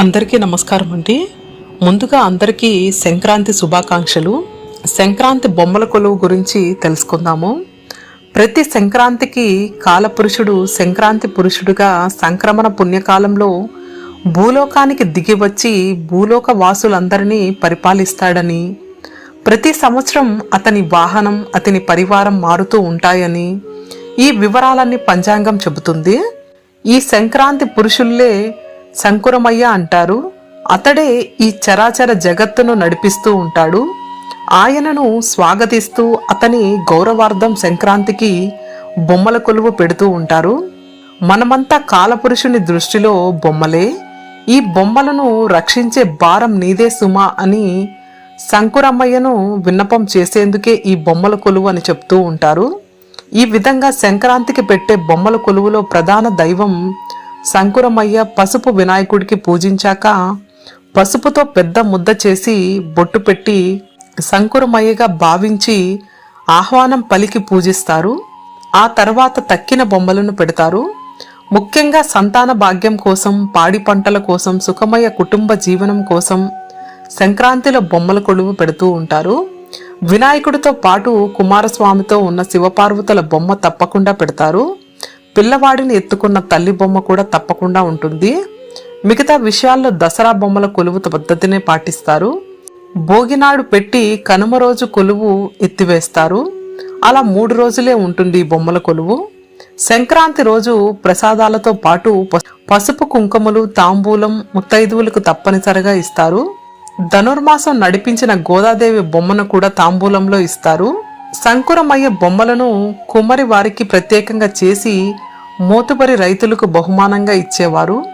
అందరికీ నమస్కారం అండి. ముందుగా అందరికీ సంక్రాంతి శుభాకాంక్షలు. సంక్రాంతి బొమ్మల కొలువు గురించి తెలుసుకుందాము. ప్రతి సంక్రాంతికి కాలపురుషుడు సంక్రాంతి పురుషుడుగా సంక్రమణ పుణ్యకాలంలో భూలోకానికి దిగి వచ్చి భూలోక వాసులందరినీ పరిపాలిస్తాడని ప్రతి సంవత్సరం అతని వాహనం అతని పరివారం మారుతూ ఉంటాయని ఈ వివరాలన్నీ పంచాంగం చెబుతుంది. ఈ సంక్రాంతి పురుషుల్లే శంకురమయ్య అంటారు అతడే ఈ చరాచర జగత్తును నడిపిస్తూ ఉంటాడు. ఆయనను స్వాగతిస్తూ అతని గౌరవార్థం సంక్రాంతికి బొమ్మల కొలువు పెడుతూ ఉంటారు. మనమంతా కాలపురుషుని దృష్టిలో బొమ్మలే. ఈ బొమ్మలను రక్షించే భారం నీదే సుమా అని శంకురమ్మయ్యను విన్నపం చేసేందుకే ఈ బొమ్మల కొలువు అని చెప్తూ ఉంటారు. ఈ విధంగా సంక్రాంతికి పెట్టే బొమ్మల కొలువులో ప్రధాన దైవం శంకురమయ్య పసుపు వినాయకుడికి పూజించాక పసుపుతో పెద్ద ముద్ద చేసి బొట్టు పెట్టి శంకురమయ్యగా భావించి ఆహ్వానం పలికి పూజిస్తారు. ఆ తర్వాత తక్కిన బొమ్మలను పెడతారు. ముఖ్యంగా సంతాన భాగ్యం కోసం పాడి పంటల కోసం సుఖమయ కుటుంబ జీవనం కోసం సంక్రాంతిలో బొమ్మల కొలువు పెడుతూ ఉంటారు. వినాయకుడితో పాటు కుమారస్వామితో ఉన్న శివపార్వతుల బొమ్మ తప్పకుండా పెడతారు. పిల్లవాడిని ఎత్తుకున్న తల్లి బొమ్మ కూడా తప్పకుండా ఉంటుంది. మిగతా విషయాల్లో దసరా బొమ్మల కొలువు పద్ధతినే పాటిస్తారు. భోగినాడు పెట్టి కనుమ రోజు కొలువు ఎత్తివేస్తారు. అలా మూడు రోజులే ఉంటుంది ఈ బొమ్మల కొలువు. సంక్రాంతి రోజు ప్రసాదాలతో పాటు పసుపు కుంకుమలు తాంబూలం ముత్తైదువులకు తప్పనిసరిగా ఇస్తారు. ధనుర్మాసం నడిపించిన గోదాదేవి బొమ్మను కూడా తాంబూలంలో ఇస్తారు. సంకురమయ్య బొమ్మలను కుమ్మరి వారికి ప్రత్యేకంగా చేసి మోతుబరి రైతులకు బహుమానంగా ఇచ్చేవారు.